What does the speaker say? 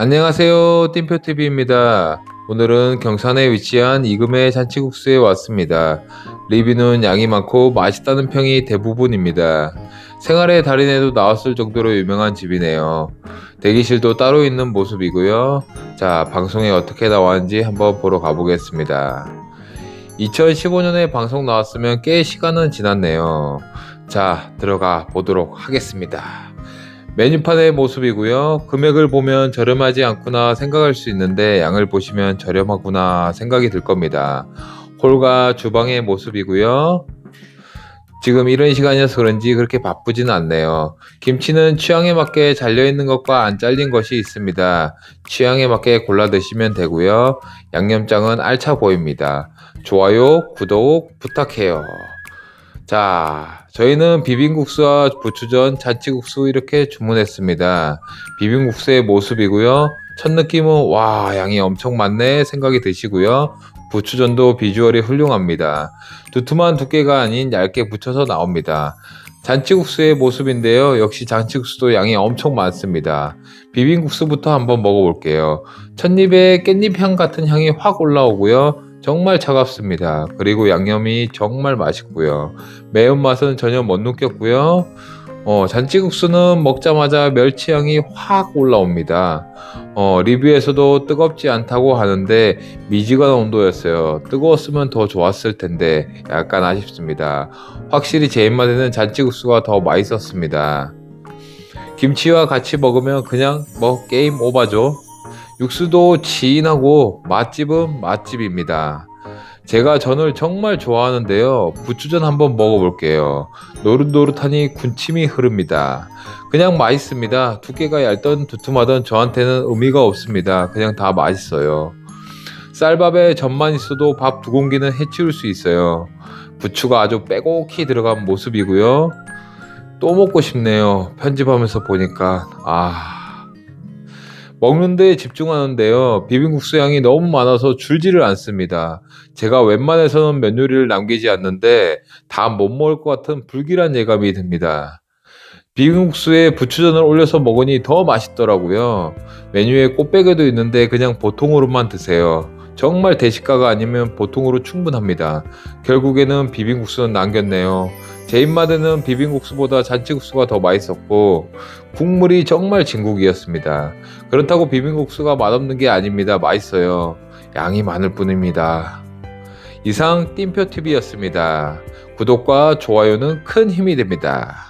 안녕하세요. 띵표TV입니다. 오늘은 경산에 위치한 이금의 잔치국수에 왔습니다. 리뷰는 양이 많고 맛있다는 평이 대부분입니다. 생활의 달인에도 나왔을 정도로 유명한 집이네요. 대기실도 따로 있는 모습이고요. 자, 방송에 어떻게 나왔는지 한번 보러 가보겠습니다. 2015년에 방송 나왔으면 꽤 시간은 지났네요. 자, 들어가 보도록 하겠습니다. 메뉴판의 모습이고요. 금액을 보면 저렴하지 않구나 생각할 수 있는데 양을 보시면 저렴하구나 생각이 들 겁니다. 홀과 주방의 모습이고요. 지금 이런 시간이어서 그런지 그렇게 바쁘지는 않네요. 김치는 취향에 맞게 잘려있는 것과 안 잘린 것이 있습니다. 취향에 맞게 골라 드시면 되고요. 양념장은 알차 보입니다. 좋아요, 구독 부탁해요. 자, 저희는 비빔국수와 부추전, 잔치국수 이렇게 주문했습니다. 비빔국수의 모습이고요. 첫 느낌은 와, 양이 엄청 많네 생각이 드시고요. 부추전도 비주얼이 훌륭합니다. 두툼한 두께가 아닌 얇게 붙여서 나옵니다. 잔치국수의 모습인데요. 역시 잔치국수도 양이 엄청 많습니다. 비빔국수부터 한번 먹어볼게요. 첫입에 깻잎 향 같은 향이 확 올라오고요. 정말 차갑습니다. 그리고 양념이 정말 맛있고요. 매운맛은 전혀 못 느꼈고요. 어, 잔치국수는 먹자마자 멸치향이 확 올라옵니다. 어, 리뷰에서도 뜨겁지 않다고 하는데 미지근한 온도였어요. 뜨거웠으면 더 좋았을 텐데 약간 아쉽습니다. 확실히 제 입맛에는 잔치국수가 더 맛있었습니다. 김치와 같이 먹으면 그냥 뭐 게임 오바죠. 육수도 진하고 맛집은 맛집입니다. 제가 전을 정말 좋아하는데요. 부추전 한번 먹어볼게요. 노릇노릇하니 군침이 흐릅니다. 그냥 맛있습니다. 두께가 얇던 두툼하던 저한테는 의미가 없습니다. 그냥 다 맛있어요. 쌀밥에 전만 있어도 밥 두 공기는 해치울 수 있어요. 부추가 아주 빼곡히 들어간 모습이고요. 또 먹고 싶네요. 편집하면서 보니까 아 먹는 데 집중하는데요. 비빔국수 양이 너무 많아서 줄지를 않습니다. 제가 웬만해서는 면 요리를 남기지 않는데 다 못 먹을 것 같은 불길한 예감이 듭니다. 비빔국수에 부추전을 올려서 먹으니 더 맛있더라고요. 메뉴에 꽃배기도 있는데 그냥 보통으로만 드세요. 정말 대식가가 아니면 보통으로 충분합니다. 결국에는 비빔국수는 남겼네요. 제 입맛에는 비빔국수보다 잔치국수가 더 맛있었고 국물이 정말 진국이었습니다. 그렇다고 비빔국수가 맛없는 게 아닙니다. 맛있어요. 양이 많을 뿐입니다. 이상 띵표TV였습니다. 구독과 좋아요는 큰 힘이 됩니다.